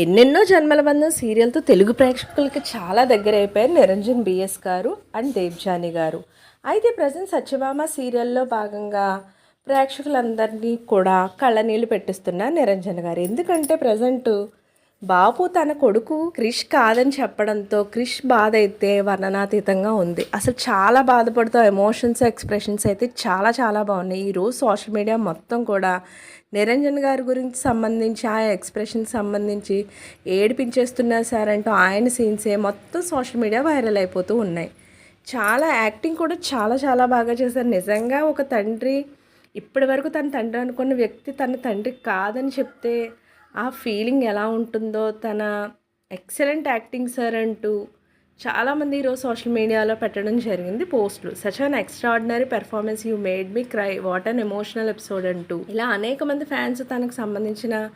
ఎన్నెన్నో జన్మల బంధం సీరియల్తో తెలుగు ప్రేక్షకులకి చాలా దగ్గర అయిపోయారు నిరంజన్ బిఎస్ గారు అండ్ దేవ్జాని గారు. అయితే ప్రజెంట్ సత్యభామ సీరియల్లో భాగంగా ప్రేక్షకులందరినీ కూడా కళ్ళనీళ్ళు పెట్టిస్తున్నారు నిరంజన్ గారు. ఎందుకంటే ప్రజెంట్ బాపు తన కొడుకు క్రిష్ కాదని చెప్పడంతో క్రిష్ బాధ అయితే వర్ణనాతీతంగా ఉంది. అసలు చాలా బాధపడుతూ ఎమోషన్స్ ఎక్స్ప్రెషన్స్ అయితే చాలా చాలా బాగున్నాయి. ఈరోజు సోషల్ మీడియా మొత్తం కూడా నిరంజన్ గారి గురించి సంబంధించి ఆ ఎక్స్ప్రెషన్ సంబంధించి ఏడిపించేస్తున్నారు సార్ అంటూ ఆయన సీన్సే మొత్తం సోషల్ మీడియా వైరల్ అయిపోతూ ఉన్నాయి. చాలా యాక్టింగ్ కూడా చాలా చాలా బాగా చేశారు. నిజంగా ఒక తండ్రి ఇప్పటి వరకు తన తండ్రి అనుకున్న వ్యక్తి తన తండ్రి కాదని చెప్తే ఆ ఫీలింగ్ ఎలా ఉంటుందో తన ఎక్సలెంట్ యాక్టింగ్ సార్ అంటూ చాలామంది ఈరోజు సోషల్ మీడియాలో పెట్టడం జరిగింది పోస్టులు. Such an extraordinary performance you made me cry what an emotional episode అంటూ. ఇలా అనేక మంది ఫ్యాన్స్ తనకు సంబంధించిన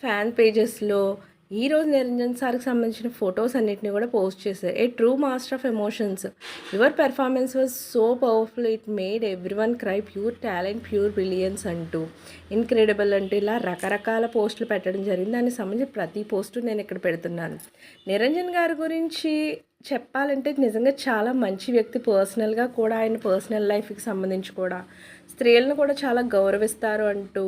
ఫ్యాన్ పేజెస్లో ఈరోజు నిరంజన్ సార్కి సంబంధించిన ఫొటోస్ అన్నిటిని కూడా పోస్ట్ చేశారు. A true master of emotions. Your performance was so powerful it made everyone cry pure talent pure brilliance అంటూ. ఇన్క్రెడిబుల్ అంటూ ఇలా రకరకాల పోస్టులు పెట్టడం జరిగింది. దానికి సంబంధించి ప్రతి పోస్టు నేను ఇక్కడ పెడుతున్నాను. నిరంజన్ గారి గురించి చెప్పాలంటే నిజంగా చాలా మంచి వ్యక్తి పర్సనల్గా కూడా ఆయన పర్సనల్ లైఫ్కి సంబంధించి కూడా. స్త్రీలను కూడా చాలా గౌరవిస్తారు అంటూ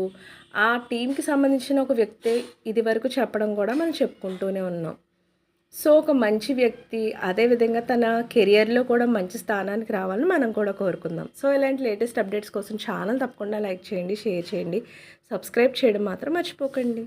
ఆ టీంకి సంబంధించిన ఒక వ్యక్తి ఇది వరకు చెప్పడం కూడా మనం చెప్పుకుంటూనే ఉన్నాం. సో ఒక మంచి వ్యక్తి అదేవిధంగా తన కెరియర్లో కూడా మంచి స్థానానికి రావాలని మనం కూడా కోరుకుందాం. సో ఇలాంటి లేటెస్ట్ అప్డేట్స్ కోసం ఛానల్ తప్పకుండా లైక్ చేయండి షేర్ చేయండి సబ్స్క్రైబ్ చేయడం మాత్రం మర్చిపోకండి.